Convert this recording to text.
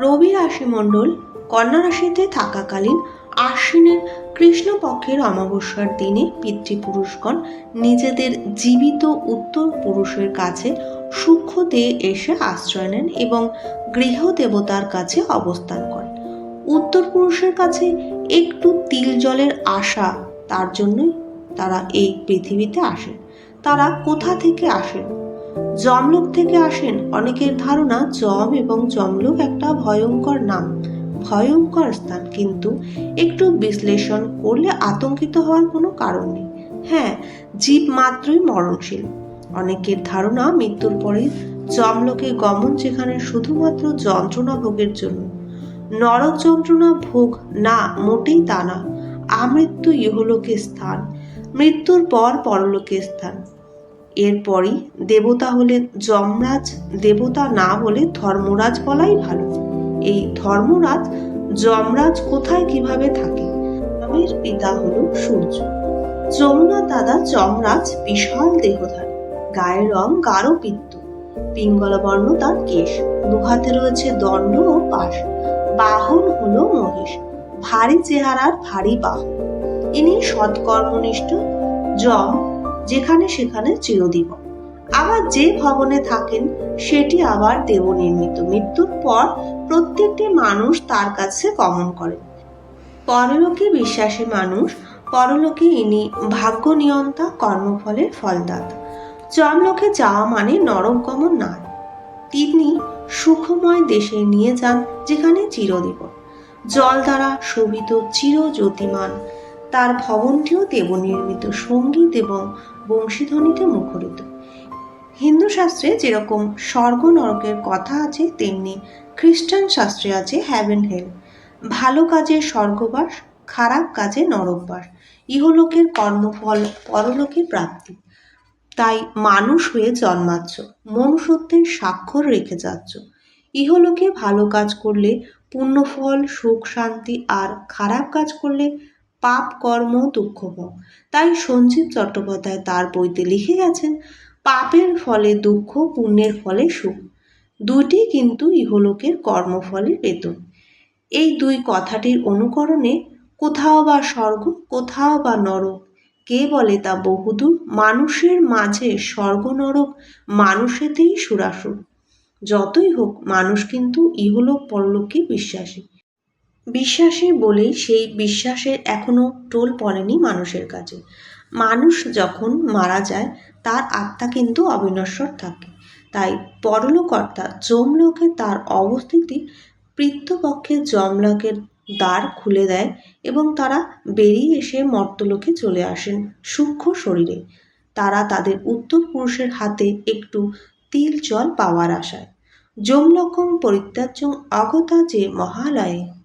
রবি রাশিমণ্ডল কন্যা রাশিতে থাকাকালীন আশ্বিনের কৃষ্ণপক্ষের অমাবস্যার দিনে পিতৃপুরুষগণ নিজেদের জীবিত উত্তর পুরুষের কাছে সূক্ষ্ম দিয়ে এসে আশ্রয় নেন এবং গৃহ দেবতার কাছে অবস্থান করেন। উত্তর পুরুষের কাছে একটু তিল জলের আশা, তার জন্যই তারা এই পৃথিবীতে আসেন। তারা কোথা থেকে আসেন? জমলোক থেকে আসেন অনেকের ধারণা জম এবং জমলোক একটা ভয়ঙ্কর নাম, ভয়ঙ্কর স্থান। কিন্তু একটু বিশ্লেষণ করলে আতঙ্কিত হওয়ার কোনো কারণ নেই। হ্যাঁ জীব মাত্রই মরণশীল। অনেকের ধারণা মৃত্যুর পরে জমলোকে গমন যেখানে শুধুমাত্র যন্ত্রণা ভোগের জন্য। নরক যন্ত্রণা ভোগ না, মোটেই তা না। আমৃত্যু ইহলোকের স্থান, মৃত্যুর পর পরলোকের স্থান। এরপরই দেবতা হলে যমরাজ, দেবতা না বলে ধর্মরাজ বলাই ভালো। এই ধর্মরাজ যমরাজ কোথায় কীভাবে থাকে? আমের পিতা হলো সূর্য। যমুনা দাদা যমরাজ বিশাল দেহধারী। গায়ের রং গাঢ় পিত্ত। পিঙ্গলা বর্ণ তার কেশ। দুহাতে রয়েছে দণ্ড ও পাশ। বাহন হলো মহিষ ভারী চেহারার ভারী বাহন ইনি সৎকর্মনিষ্ঠ। যম যেখানে সেখানে চিরদীপক আবার যে ভবনে থাকেন, সেটি আবার দেবনির্মিত। মৃত্যুর পর প্রত্যেকটি মানুষ তার কাছে গমন করেন পরলোকে বিশ্বাসী মানুষ, পরলোকে ইনি ভাগ্য নিয়ন্তা কর্মফলের ফলদাতা। জমলোকে যাওয়া মানে নরক গমন না তিনি সুখময় দেশে নিয়ে যান, যেখানে চিরদীপক জল দ্বারা শোভিত চিরজ্যোতিমান তার ভবনটিও দেবনির্মিত, সংগীত এবং বংশীধ্বনিতে মুখরিত। হিন্দু শাস্ত্রে যেরকম স্বর্গ নরকের কথা আছে, তেমনি খ্রিস্টান শাস্ত্রে আছে হ্যাভেন হেল। ভালো কাজে স্বর্গবাস, খারাপ কাজে নরকবাস। ইহলোকের কর্মফল পরলোকে প্রাপ্তি। তাই মানুষ হয়ে জন্মাচ্ছ, মনুষ্যত্বের স্বাক্ষর রেখে যাচ্ছ। ইহলোকে ভালো কাজ করলে পুণ্যফল, সুখ, শান্তি আর খারাপ কাজ করলে পাপ কর্ম দুঃখভোগ তাই সঞ্জীব চট্টোপাধ্যায় তার বইতে লিখে গেছেন, পাপের ফলে দুঃখ, পুণ্যের ফলে সুখ। দুটি কিন্তু ইহলোকের কর্মফলে বেতন। এই দুই কথাটির অনুকরণে কোথাও বা স্বর্গ, কোথাও বা নরক, কে বলে তা বহুদূর, মানুষের মাঝে স্বর্গ, নরক মানুষেতেই সুরাসুর। যতই হোক, মানুষ কিন্তু ইহলোক পরলোককে বিশ্বাসী। বিশ্বাসী বলেই সেই বিশ্বাসের এখনও টোল পড়েনি মানুষের কাছে। মানুষ যখন মারা যায়, তার আত্মা কিন্তু অবিনশ্বর থাকে। তাই পরলোক অর্থাৎ যমলোকে তার অবস্থিতি পৃথ্বপক্ষে যমলোকের দ্বার খুলে দেয় এবং তারা বেরিয়ে এসে মর্তলোকে চলে আসেন সূক্ষ্ম শরীরে। তারা তাদের উত্তর পুরুষের হাতে একটু তিল জল পাওয়ার আশায়। যমলকম পরিত্যাজ্য অগতা যে মহালয়ে।